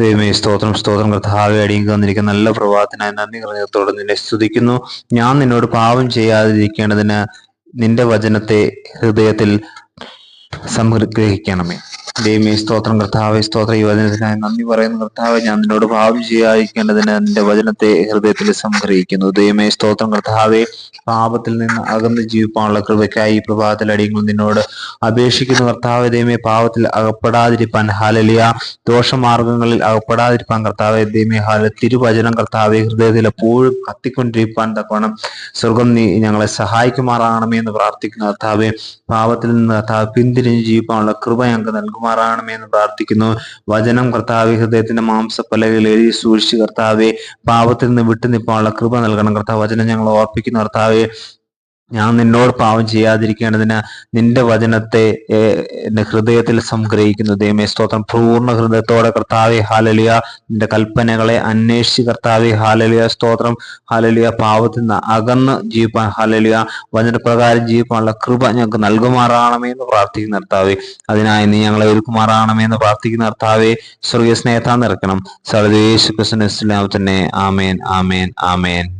ദൈവമേ സ്തോത്രം സ്തോത്രം. കർത്താവെ അടിയങ്ക് വന്നിരിക്കുന്ന നല്ല പ്രഭാതത്തിനായി നന്ദി ഹൃദയത്തോടെ നിന്നെ സ്തുതിക്കുന്നു. ഞാൻ നിന്നോട് പാപം ചെയ്യാതിരിക്കേണ്ടതിന് നിന്റെ വചനത്തെ ഹൃദയത്തിൽ സംഗ്രഹിക്കണമേ. ദൈവമേ സ്തോത്രം. കർത്താവെ സ്തോത്ര. ഈ വചനത്തിനായി നന്ദി പറയുന്ന. കർത്താവെ ഞാൻ നിന്നോട് പാപം ചെയ്യാതിരിക്കേണ്ടതിന് നിന്റെ വചനത്തെ ഹൃദയത്തിൽ സംഗ്രഹിക്കുന്നു. ദൈവമേ സ്തോത്രം. കർത്താവെ പാപത്തിൽ നിന്ന് അകന്ന് ജീവിപ്പാനുള്ള കൃപയ്ക്കായി ഈ പ്രഭാതത്തിൽ അടിയങ്ങൾ നിന്നോട് അപേക്ഷിക്കുന്ന. കർത്താവ് ദൈവമേ പാപത്തിൽ അകപ്പെടാതിരിപ്പാൻ. ഹാലലിയ ദോഷമാർഗങ്ങളിൽ അകപ്പെടാതിരിപ്പാൻ. കർത്താവെ ദൈവമേ ഹാല തിരുവചനം കർത്താവെ ഹൃദയത്തിൽ എപ്പോഴും കത്തിക്കൊണ്ടിരിപ്പാൻ തക്കവണ്ണം സ്വർഗം നീ ഞങ്ങളെ സഹായിക്കുമാറാകണമേ എന്ന് പ്രാർത്ഥിക്കുന്ന. കർത്താവെ പാപത്തിൽ നിന്ന് കർത്താവ് പിന്തിരിഞ്ഞ് ജീവിപ്പാനുള്ള കൃപ ഞങ്ങൾക്ക് നൽകുമാറാകണമേ എന്ന് പ്രാർത്ഥിക്കുന്നു. വചനം കർത്താവെ ഹൃദയത്തിന്റെ മാംസപ്പലകളിൽ എഴുതി സൂക്ഷിച്ച് കർത്താവെ പാപത്തിൽ നിന്ന് വിട്ടു നിൽപ്പാനുള്ള കൃപ നൽകണം. കർത്താവ് വചനം ഞങ്ങൾ ഓർപ്പിക്കുന്നു. കർത്താവെ ഞാൻ നിന്നോട് പാവം ചെയ്യാതിരിക്കേണ്ടതിന് നിന്റെ വചനത്തെ എന്റെ ഹൃദയത്തിൽ സംഗ്രഹിക്കുന്നു. ദൈവമേ സ്തോത്രം. പൂർണ ഹൃദയത്തോടെ കർത്താവെ ഹാലലിയ. നിന്റെ കൽപ്പനകളെ അന്വേഷിച്ച് കർത്താവെ ഹാലലിയ. സ്തോത്രം. ഹാലലിയ പാവത്തിൽ നിന്ന് അകന്ന് ജീവിപ്പാൻ ഹാലലിയ. വചനപ്രകാരം ജീവിപ്പാനുള്ള കൃപ ഞങ്ങൾക്ക് നൽകുമാറാണമേ എന്ന് പ്രാർത്ഥിക്കുന്ന കർത്താവെ. അതിനായി നീ ഞങ്ങളെ ഒരുക്കുമാറാണമേ എന്ന് പ്രാർത്ഥിക്കുന്ന കർത്താവെ സ്വർഗീയ സ്നേഹത്താൻ നിറക്കണം സർവേശു ആമേൻ ആമേൻ ആമേൻ.